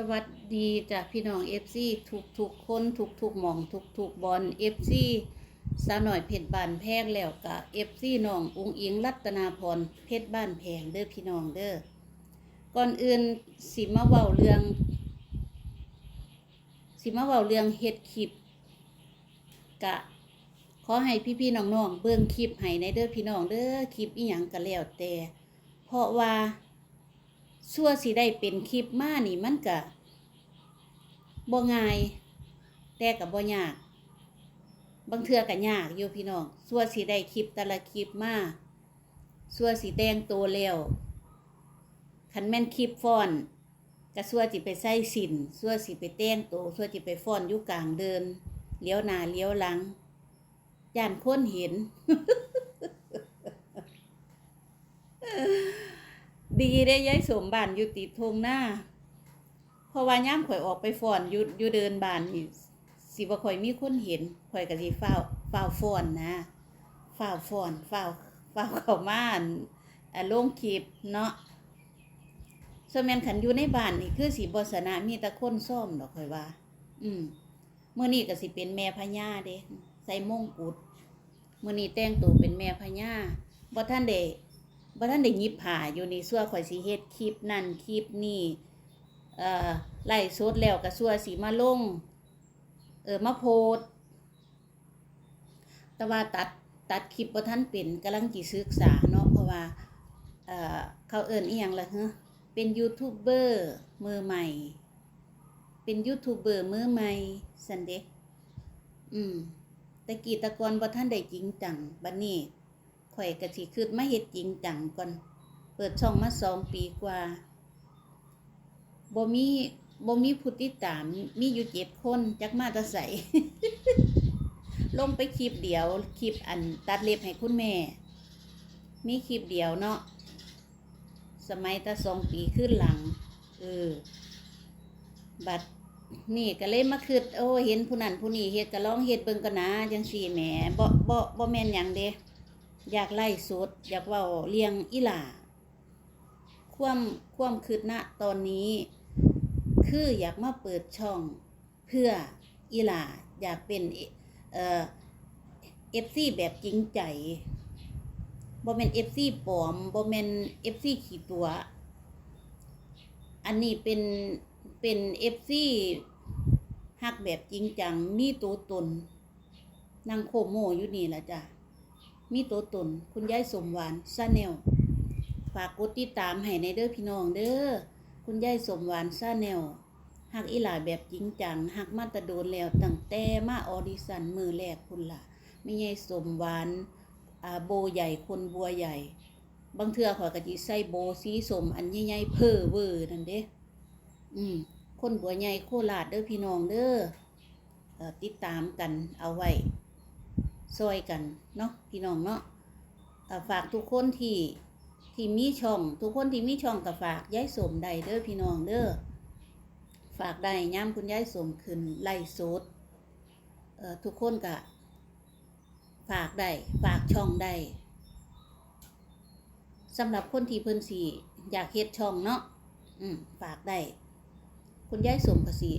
สวัสดีจ้ะพี่น้องเอฟซีทุกทุกๆคนทุกทุกๆหมองทุกทุกๆบอลเอฟซีสาวหน่อยเพชรบ้านแพงแล้วกับเอฟซีน้ององอิงรัตนาพรเพชรบ้านแพงเด้อพี่น้องเด้อก่อนอื่นสิมาเว้าเรื่อง สิมาเว้าเรื่องเฮ็ดคลิปกะขอให้พี่ๆน้องๆเบิ่งคลิปให้ในเด้อพี่น้องเด้อคลิปอีหยังก็แล้วแต่ เพราะว่า ชั่วสิได้เป็นคลิปมานี่มันก็บ่ง่าย แต่ก็บ่ยาก บางเทื่อก็ยากอยู่พี่น้องชั่วสิได้คลิปแต่ละคลิปมาชั่วสิแต่งตัวแล้วคันแม่นคลิปฟ้อนก็ชั่วสิไปใส่สินชั่วสิไปแต่งโตัวชั่วสิไปฟ้อนอยู่กลางเดิน เลี้ยวหน้าเลี้ยวหลังย่านคนเห็น ดีได้ย้ายสมบ้านอยู่ติดทงหน้าเพราะว่าย่ามข่อยออกไปฟ้อนอยู่อยู่เดินบ้านนี่สิบ่ค่อยมีคนเห็นข่อยก็สิฟ้าวฟ้าวฟ้อนนะฟ้าวฟ้อนฟ้าวฟ้าเข้ามาอั่นอ่าลงคลิปเนาะส่วนแม่นขันอยู่ในบ้านนี่คือสิบสนะมีแต่คนซ่อมดอกข่อยว่า อืมมื้อนี้ก็สิเป็นแม่พญาเด้ใส่มงกุฎมื้อนี้แต่งตัวเป็นแม่พญาบ่ทันได้ บ่ทันได้ยิบผ้าอยู่นี่ซั่วข่อยสิเฮ็ดคลิปนั่นคลิปนี่เอ่อไล่สดแล้วก็ซั่วสิมาลงเออมาโพสต์แต่ว่าตัดตัดคลิปบ่ทันเป็นกำลังสิศึกษาเนาะเพราะว่าเอ่อเขาเอิ้นอีหยังล่ะฮะเป็นยูทูบเบอร์มือใหม่ เป็นยูทูบเบอร์มือใหม่ซันเดะอืมแต่กี้ตะกอนบ่ทันได้จริงจังบัดนี้ ข่อยก็สิคืดมาเฮ็ดจริงจังก่อน เปิดช่องมาสองปีกว่าบ่มีบ่มีผู้ติดตาม มีอยู่เจ็ดคนจักมาตะใสลงไปคลิปเดียวคลิปอันตัดเล็บให้คุณแม่ มีคลิปเดียวเนาะสมัยตะสองปีขึ้นหลังเออบัดนี่ก็เลยมาคิดโอ้เห็นผู้นั้นผู้นี้เฮ็ดก็ลองเฮ็ดเบิ่งก็นะจังซี่แหมบ่บ่บ่แม่นหยังเด้ อยากไล่สด อยากเว้าเลี้ยงอีหล่าความความคืดณตอนนี้ คืออยากมาเปิดช่องเพื่ออีหล่าอยากเป็นเอ่อเอฟซีแบบจริงใจบ่แมนเอฟซีปลอมบ่แมนเอฟซีขี้ตัว อันนี้เป็นเป็นเอฟซีฮักแบบจริงจังมีตัวตนนางโคโมอยู่นี่ละจ้ะ มีตัวตน คุณยายสมหวานซาแนลฝากกดติดตามให้ในเด้อพี่น้องเด้อคุณยายสมหวานซาแนลหักอีหลาแบบจริงจังหักมาตะโดนแล้วตั้งแต่มาออดิชั่นมือแรกคุณล่ะไม่ยายสมหวานอาโบใหญ่คนบัวใหญ่ บางเทือข่อยก็สิใส่โบสีสมอันใหญ่ๆเพ้อเวอร์นั่นเด้อืมคนบัวใหญ่โคราชเด้อพี่น้องเด้อติดตามกันเอาไว้ ซอยกันเนาะพี่น้องเนาะฝากทุกคนที่ที่มีช่อง ทุกคนที่มีช่องก็ฝากย้ายสมได้เด้อพี่น้องเด้อฝากได้ย้ำคุณย้ายสมขึ้นไล่สดทุกคนก็ฝากได้ฝากช่องได้สำหรับคนที่เพิ่นสิอยากเฮ็ดช่องเนาะอืมฝากได้คุณย้ายสมก็สิ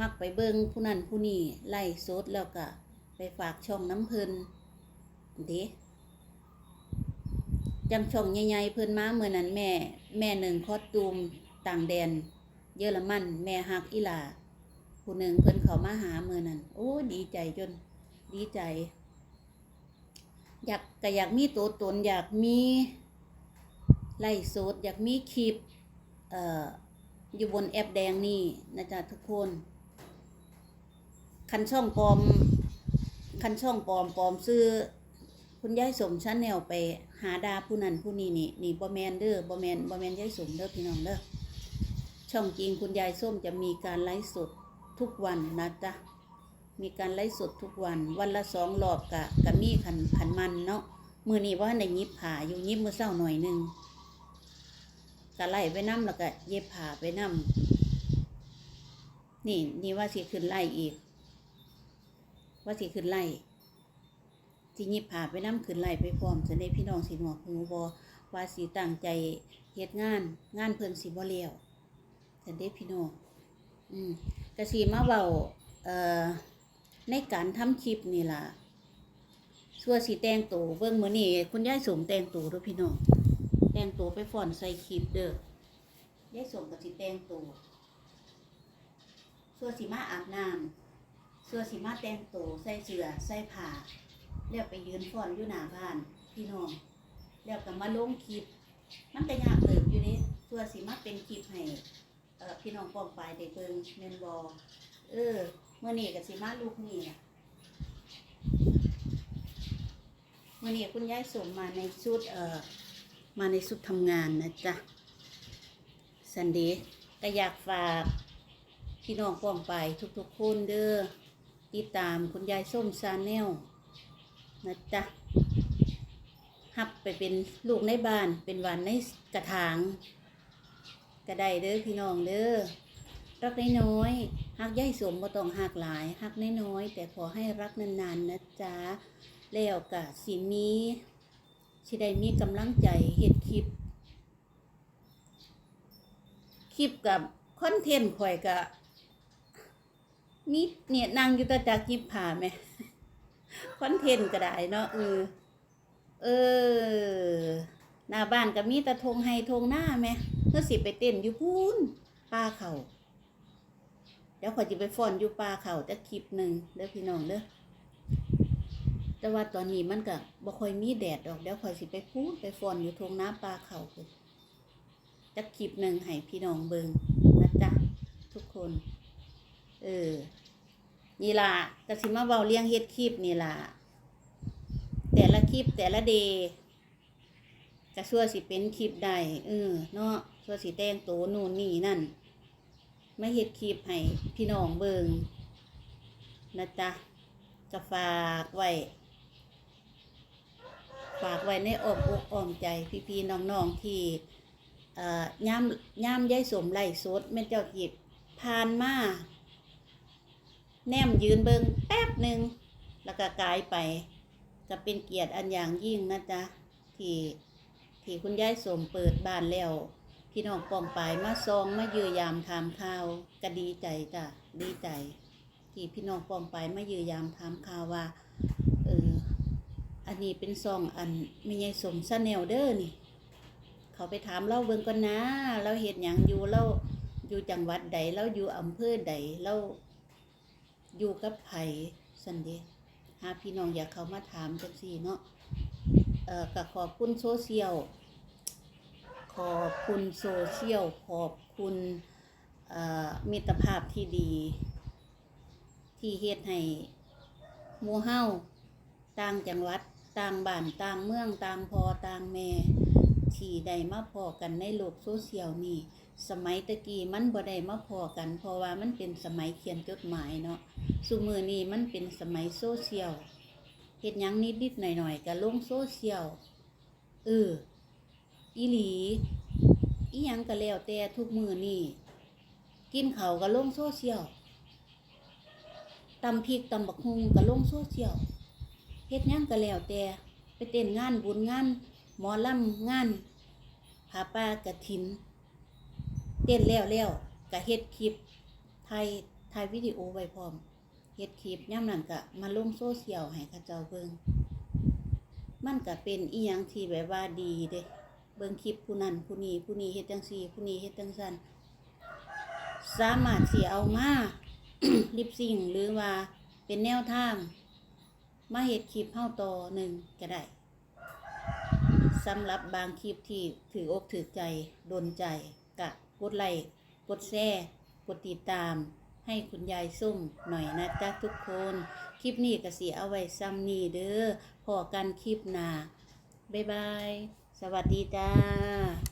มักไปเบิงผู้นั้นผู้นี้ไล่สดแล้วก็ ฝากช่องน้ำเพิ่นด้จังช่องใหญ่ๆเพิ่นมาเมื่อนั้นแม่ แม่หนึ่งคอสตูมต่างแดน เยอรมัน แม่ฮักอีหลาผู้หนึ่งเพิ่นเขามาหาเมื่อนั้น โอ้ดีใจจน ดีใจ อยากก็อยากมีตัวตนอยากมีไล่สดอยากมีคลิปเอ่ออยู่บนแอปแดงนี่นะจ๊ะทุกคน คันช่องปอม คันช่องปลอมปลอมซื้อ คุณยายสมชั้นแนวไปหาดาผู้นั้นผู้นี้นี่นี่บ่แมนเด้อบ่แมนบ่แมนยายสมเด้อพี่น้องเด้อช่องจริงคุณยายส้มจะมีการไลฟ์สดทุกวันนะจ๊ะมีการไลฟ์สดทุกวัน วันละสองรอบกะกะมีขันขันมันเนาะมือนี้ว่าในยิบผ่าอยู่ยิบมือเศร้าหน่อยนึงกะไล่ไปน้ำแล้วก็เย็บผ่าไปน้ำนี่นี่ว่าสิขึ้นไล่อีก ว่าสิขึ้นไล่ที่ยิบผ่าไปน้ำขึ้นไล่ไปพร้อมจะได้พี่น้องสิหนวกหูบอว่าสิตั้งใจเฮ็ดงาน งานเพิ่นสิบ่เลี้ยวจะได้พี่น้องอืมกะสีมาเว้าเอ่อในการทำคลิปนี่ล่ะชั่วสิแต่งตัวเบิ่งมื้อนี้คุณยายสมแต่งตัวด้อพี่น้องแต่งตัวไปฟ้อนใส่คลิปเด้อยายสมก็สิแต่งตัวชั่วสิมาอาบน้ำ ชั่วสิมาแต่งตัวใส่เสื้อใส่ผ้าแล้วไปยืนฟ้อนอยู่หน้าบ้านพี่น้องแล้วก็มาลงคลิป มันก็ยากเติบอยู่นี่ชั่วสิมาเป็นคลิปให้พี่น้องปองปลายได้เบิ่งแม่นบ่เออมื้อนี้ก็สิมาลูกนี่ล่ะมื้อนี้คุณยายสมมาในชุดเอ่อมาในชุดทำงานนะจ๊ะสันเดย์ก็อยากฝากพี่น้องปองไปทุกๆคนเด้อ ติดตามคุณยายส้มซาแนลนะจ๊ะฮับไปเป็นลูกในบ้านเป็นหวานในกระถางก็ไดเด้อพี่น้องเด้อรักน้อยๆฮักย่ายสมบ่ต้องฮักหลายฮักน้อยๆแต่ขอให้รักนานๆนะจ๊ะแล้วก็สิมีสิได้มีกำลังใจเฮ็ดคลิป คลิปกับคอนเทนต์ข่อยก็ มีเนี่ยนั่งอยู่แตะจากจิบผ่าไหมคอนเทนต์ก็ได้เนาะเออเออหน้าบ้านก็มีแตะทงให้ทงหน้าไหมเพื่อสิไปเต้นอยู่พูนป่าเขาเดี๋ยวขอยจะไปฟ้อนอยู่ป่าเขาจะคลิปหนึ่งเด้อพี่น้องเด้อแต่ว่าตอนนี้มันก็บ่ค่อยมีแดดดอกเดี๋ยวขอยสิไปพูนไปฟอนอยู่ทงน้าป่าเขาพุ่นจะคลิปหนึ่งให้พี่น้องเบิงนะจ๊ะทุกคน เออ นี่ล่ะก็สิมาเว้าเลี้ยงเฮ็ดคลิปนี่ล่ะ แต่ละคลิปแต่ละเดย์ก็ชั่วสิเป็นคลิปได้เออเนาะชั่วสิแต่งโตนู่นนี่นั่นไม่เฮ็ดคลิปให้พี่น้องเบิงนะจ๊ะก็ฝากไว้ ฝากไว้ในอ้อมอกอ้อมใจพี่ๆน้องๆที่เอ่อย่ามย่ามยายสมไล่สดแม่เจ้าหยิบผ่านมา แนมยืนเบิงแป๊บหนึ่งแล้วก็กลายไปก็เป็นเกียรติอันอย่างยิ่งนะจ๊ะ ที่ที่คุณยายสมเปิดบ้านแล้ว พี่น้องปองปายมาซองมาเยือยามถามข่าวก็ดีใจจ้ะดีใจ ที่พี่น้องปองปายมาเยือยามถามข่าวว่าเอออันนี้เป็นซองอันม่ยายสมซะแนวเด้อนี่ เขาไปถามเราเบิ่งก่อนนะเราเฮ็ดหยังอยู่เราอยู่จังหวัดใดเราอยู่อำเภอใดเรา อยู่กับไผสันเดะหาพี่น้องอยากเขามาถามจังซี่เนาะเอ่อกขอบคุณโซเชียล ขอบคุณโซเชียล ขอบคุณเอ่อมิตรภาพที่ดี ที่เฮ็ดให้หมู่เฮาต่างจังหวัดต่างบ้านต่างเมืองต่างพอต่างแม่ที่ได้มาพอกันในโลกโซเชียลนี่ สมัยตะกี้มันบ่ได้มาพอกัน เพราะว่ามันเป็นสมัยเขียนจดหมายเนาะซุมือนี้มันเป็นสมัยโซเชียลเฮ็ดยังนิดๆหน่อยๆก็ลงโซเชียลเอออีหลีอียังก็แล้วแต่ทุกมือนี่กินเขาก็ลงโซเชียลตำพริกตำบักฮุงก็ลงโซเชียลเฮ็ดยังก็แล้วแต่ไปเต้นงานบุญงาน หมอลำงานผาป่ากระถิน เต้นแล้วแล้วก็เฮ็ดคลิปถ่ายถ่ายวิดีโอไว้พร้อมเฮ็ดคลิปย่ำนั้นก็มาลงโซเชียลให้เขาเจ้าเบิ่งมันก็เป็นอีหยังที่แบบว่าดีเด้เบิ่งคลิปผู้นั้นผู้นี้ผู้นี้เฮ็ดจังซี่ผู้นี้เฮ็ดจังซั่นสามารถสิเอามาลิปซิงหรือว่าเป็นแนวทางมาเฮ็ดคลิปเฮาต่อหนึ่งก็ได้สำหรับบางคลิปที่ถืออกถือใจโดนใจกะ กดไลค์กดแชร์กดติดตาม ให้คุณยายส้มหน่อยนะจ๊ะทุกคน คลิปนี้ก็สีเอาไว้ซ้ำนี่เด้อพอกันคลิปหน้าบ๊ายบาย สวัสดีจ้า